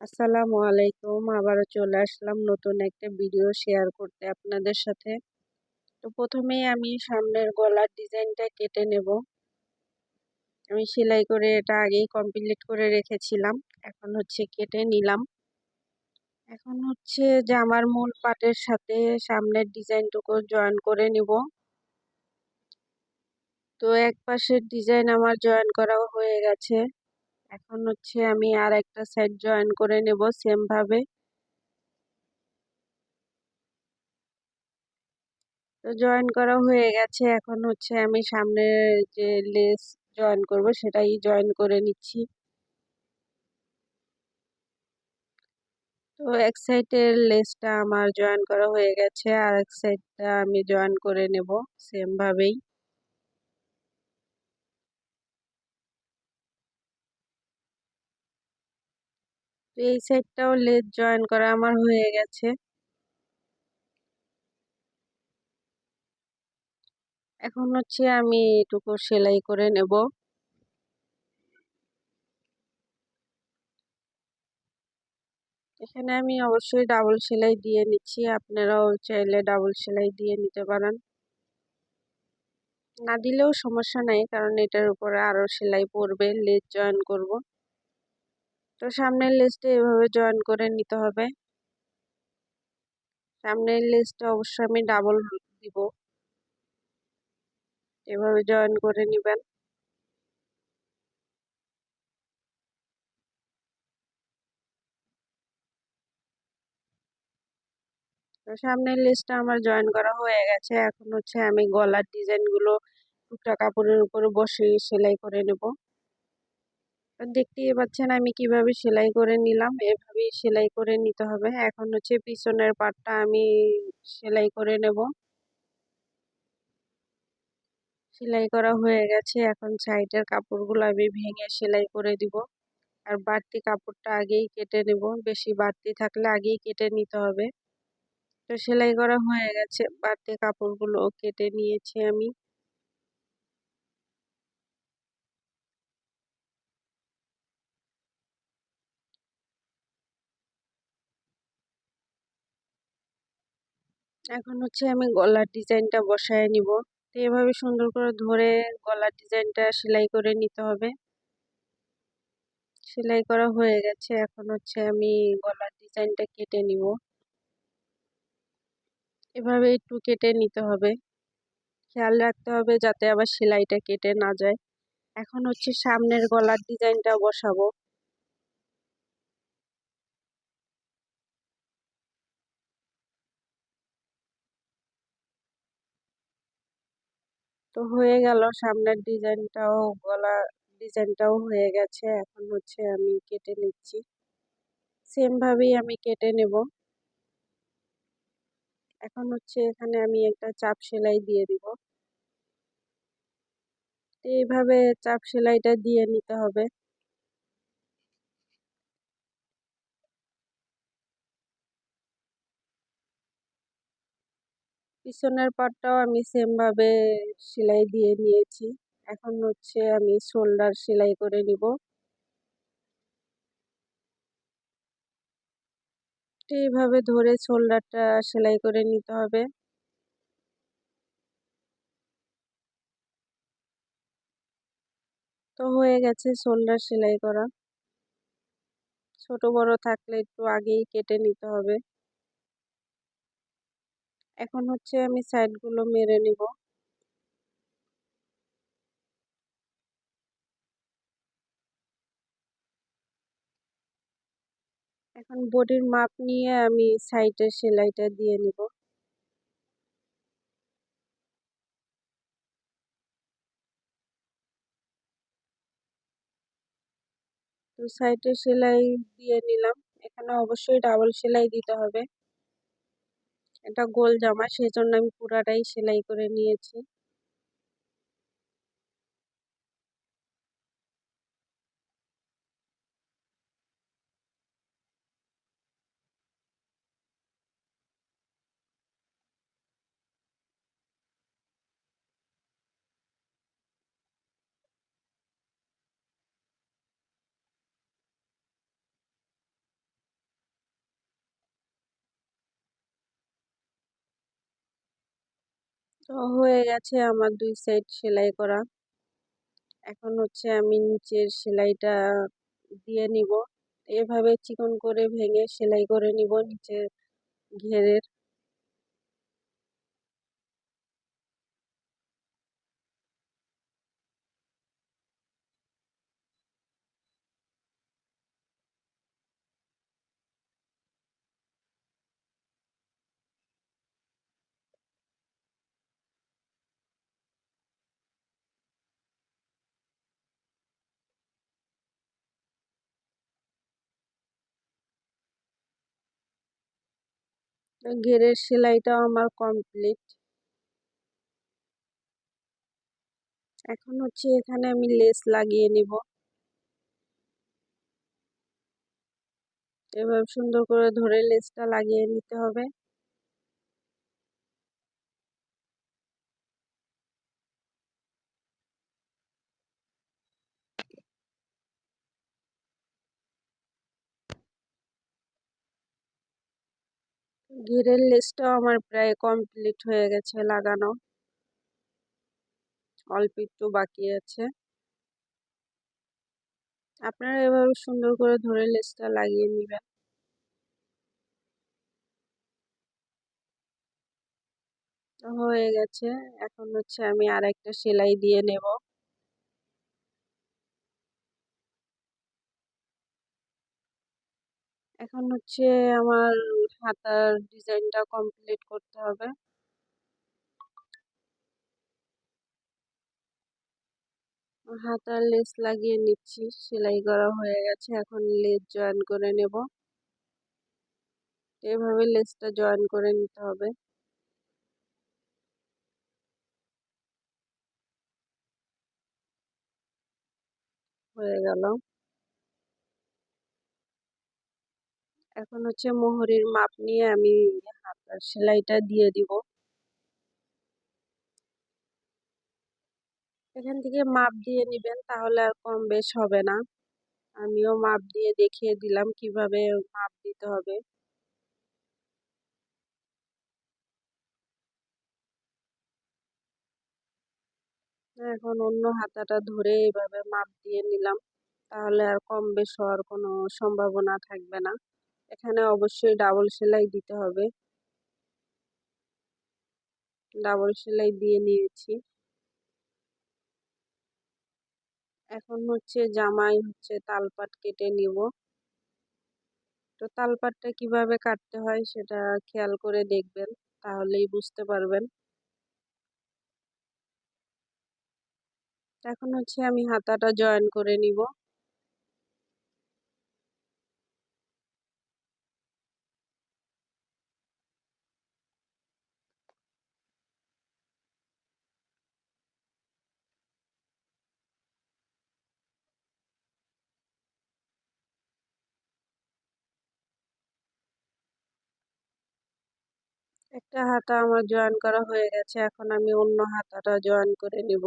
আসসালামু আলাইকুম। আবারও চলে আসলাম নতুন একটা ভিডিও শেয়ার করতে আপনাদের সাথে। তো প্রথমেই আমি সামনের গলার ডিজাইনটা কেটে নেব। আমি সেলাই করে এটা আগেই কমপ্লিট করে রেখেছিলাম। এখন হচ্ছে কেটে নিলাম। এখন হচ্ছে জামার মূল পাটের সাথে সামনের ডিজাইনটুকু জয়েন করে নিব। তো এক পাশের ডিজাইন আমার জয়েন করাও হয়ে গেছে। এখন হচ্ছে আমি আর একটা সাইড জয়েন করে নেব সেম ভাবে। তো জয়েন করা হয়ে গেছে, এখন হচ্ছে আমি সামনে যে লেস জয়েন করব সেটাই জয়েন করে নিচ্ছি। তো এক সাইডের লেসটা আমার জয়েন করা হয়ে গেছে, আর এক সাইডটা আমি জয়েন করে নেব সেম এই সাইডটাও লেস জয়েন করা আমার হয়ে গেছে। এখন হচ্ছে আমি এটুকু সেলাই করে নেব। এখানে আমি অবশ্যই ডাবল সেলাই দিয়ে নিচ্ছি, আপনারাও চাইলে ডাবল সেলাই দিয়ে নিতে পারেন। না দিলেও সমস্যা নাই, কারণ এটার উপরে আরও সেলাই পড়বে, লেজ জয়েন করব। তো সামনের লেসটা এভাবে জয়েন করে নিতে হবে। সামনের লেসটা অবশ্যই আমি ডাবল দিব। এভাবে জয়েন করে নেবেন। তো সামনের লেসটা আমার জয়েন করা হয়ে গেছে। এখন হচ্ছে আমি গলার ডিজাইনগুলো টুকটা কাপড়ের উপরে বসে সেলাই করে নেব। দেখতেই পাচ্ছেন আমি কীভাবে সেলাই করে নিলাম। এভাবেই সেলাই করে নিতে হবে। এখন হচ্ছে পিছনের পাটটা আমি সেলাই করে নেব। সেলাই করা হয়ে গেছে। এখন সাইডের কাপড়গুলো আমি ভেঙে সেলাই করে দিব। আর বাড়তি কাপড়টা আগেই কেটে নেব। বেশি বাড়তি থাকলে আগেই কেটে নিতে হবে। তো সেলাই করা হয়ে গেছে। বাড়তি কাপড়গুলো কেটে নিয়েছি আমি। এখন হচ্ছে আমি গলার ডিজাইনটা বসায় নিব। তো এভাবে সুন্দর করে ধরে গলার ডিজাইনটা সেলাই করে নিতে হবে। সেলাই করা হয়ে গেছে। এখন হচ্ছে আমি গলার ডিজাইনটা কেটে নিব। এভাবে একটু কেটে নিতে হবে। খেয়াল রাখতে হবে যাতে আবার সেলাইটা কেটে না যায়। এখন হচ্ছে সামনের গলার ডিজাইনটা বসাবো। তো হয়ে গেল, সামনের ডিজাইনটাও গলা, ডিজাইনটাও হয়ে গেছে। এখন হচ্ছে আমি কেটে নিচ্ছি। সেমভাবেই আমি কেটে নেব। এখন হচ্ছে এখানে আমি একটা চাপ সেলাই দিয়ে দিব। এইভাবে চাপ সেলাইটা দিয়ে নিতে হবে। পিছনের পাটটাও আমি সেমভাবে সেলাই দিয়ে নিয়েছি। এখন হচ্ছে আমি শোল্ডার সেলাই করে নিব। এইভাবে ধরে শোল্ডারটা সেলাই করে নিতে হবে। তো হয়ে গেছে শোল্ডার সেলাই করা। ছোট বড় থাকলে একটু আগেই কেটে নিতে হবে। এখন হচ্ছে আমি সাইডগুলো মেরে নিব। এখন বডির মাপ নিয়ে আমি সাইডের সেলাইটা দিয়ে নিব। তো সাইডে সেলাই দিয়ে নিলাম। এখানে অবশ্যই ডাবল সেলাই দিতে হবে। এটা গোল জামা সেই জন্য আমি পুরাটাই সেলাই করে নিয়েছি। তো হয়ে গেছে আমার দুই সাইড সেলাই করা। এখন হচ্ছে আমি নিচের সেলাইটা দিয়ে নিব। এভাবে চিকন করে ভেঙে সেলাই করে নিব নিচের ঘেরের। ঘেরের সেলাইটাও আমার কমপ্লিট এখন হচ্ছে এখানে আমি লেস লাগিয়ে নিব। এভাবে সুন্দর করে ধরে লেসটা লাগিয়ে নিতে হবে। ঘিরের লেসটাও আমার প্রায় কমপ্লিট হয়ে গেছে লাগানো। অল্প একটু বাকি আছে। আপনারা এভাবে সুন্দর করে ধরে লেসটা লাগিয়ে নেবেন। হয়ে গেছে। এখন হচ্ছে আমি আর একটা সেলাই দিয়ে নেব। এখন হচ্ছে আমার হাতার ডিজাইনটা কমপ্লিট করতে হবে। হাতার লেস লাগিয়ে নিচ্ছি, সেলাই করা হয়ে গেছে, এখন লেস জয়েন করে নেব। এভাবে লেসটা জয়েন করে নিতে হবে। হয়ে গেল। এখন হচ্ছে মোহরির মাপ নিয়ে আমি হাতার সেলাইটা দিয়ে দিব। এখান থেকে মাপ দিয়ে নেবেন তাহলে আর কম বেশ হবে না। আমিও মাপ দিয়ে দেখিয়ে দিলাম কীভাবে মাপ দিতে হবে। এখন অন্য হাতাটা ধরে এইভাবে মাপ দিয়ে নিলাম। তাহলে আর কম বেশ হওয়ার কোনো সম্ভাবনা থাকবে না। এখানে অবশ্যই ডাবল সেলাই দিতে হবে। ডাবল সেলাই দিয়ে নিয়েছি। এখন হচ্ছে জামাই হচ্ছে তালপাট কেটে নিব। তো তালপাটটা কীভাবে কাটতে হয় সেটা খেয়াল করে দেখবেন, তাহলেই বুঝতে পারবেন। এখন হচ্ছে আমি হাতাটা জয়েন করে নিব। একটা হাতা আমার জয়েন করা হয়ে গেছে এখন আমি অন্য হাতাটা জয়েন করে নিব।